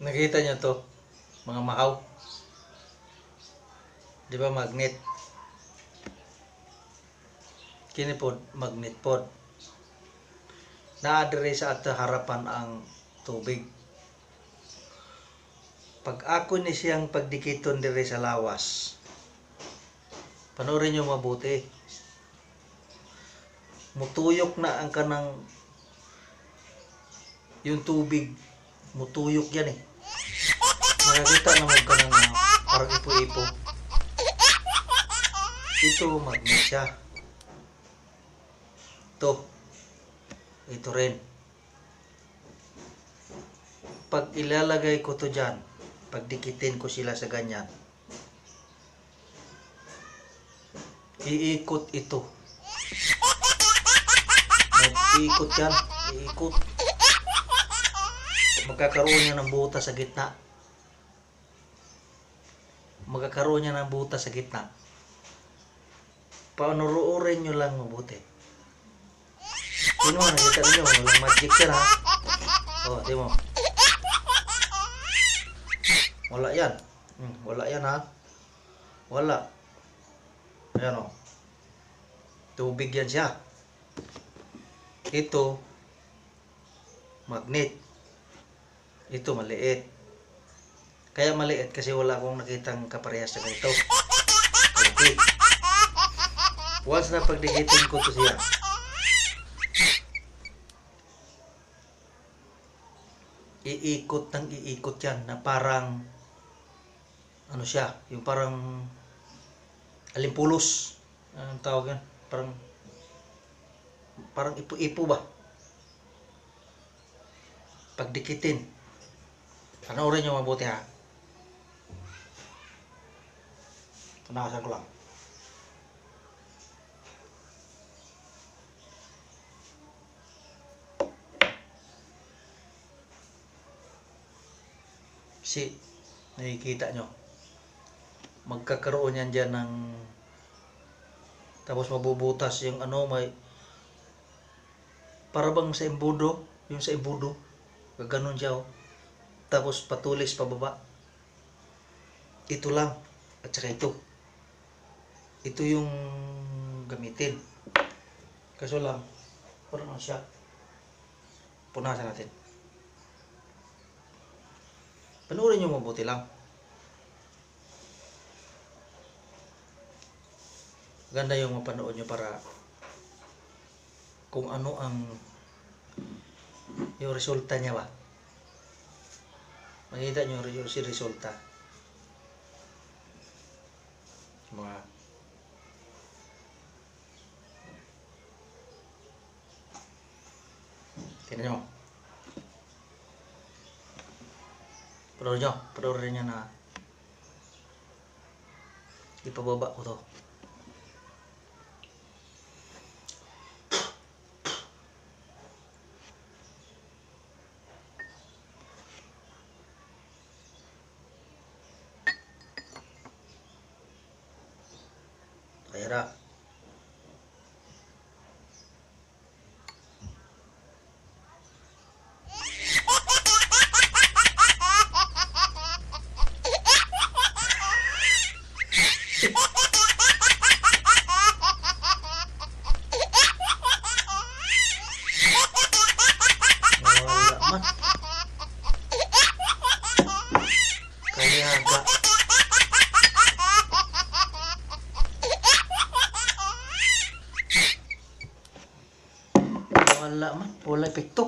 Nakita nyo to, mga makaw. Di ba magnet? Kini pod, magnet pod. Naadre sa ato harapan ang tubig. Pag ako ni siyang pagdikiton dire sa lawas, panoorin nyo mabuti. Mutuyok na ang kanang yung tubig mutuyok yan eh. Makakita na ka ng ah, parang ipo-ipo. Ito, magnet siya. Ito. Ito rin. Pag ilalagay ko to dyan, pagdikitin ko sila sa ganyan, iikot ito. Mag-iikot yan. Iikot magkakaroon niya ng butas sa gitna. Magkakaroon niya ng butas sa gitna. Panuruorin nyo lang mabuti. Sino nga, nakita ninyo, walang magic yan ha. O, di mo. Wala yan. Hmm, wala yan ha. Wala. Ayan o. Tubig yan siya. Ito, magnet. Ito maliit. Kaya maliit kasi wala akong nakitang kaparehas na ganito. Okay. Once na pagdikitin ko to siya. Iikot ng iikot yan na parang ano siya, yung parang alimpulos. Anong tawag yan? Parang parang ipo-ipo ba? Pagdikitin. Panoorin nyo mabuti ha. Tunasan ko lang. Si, nakikita nyo. Magkakaroon yan dyan ng tapos mabubutas yung ano may para bang sa embudo yung sa embudo gaganon siya oh. tapos patulis pababa ito lang at saka ito ito yung gamitin. Kaso lang parang siya. Punasan natin. Panoorin nyo mabuti lang. Ganda yung mapanood nyo para kung ano ang yung resulta niya ba. Makita nyo yung resulta. Mga tingnan nyo panoorin nyo panoorin nyo na ipababa ko to Kaya ra. Wala man. Kaya ga. Wala man. Wala epekto.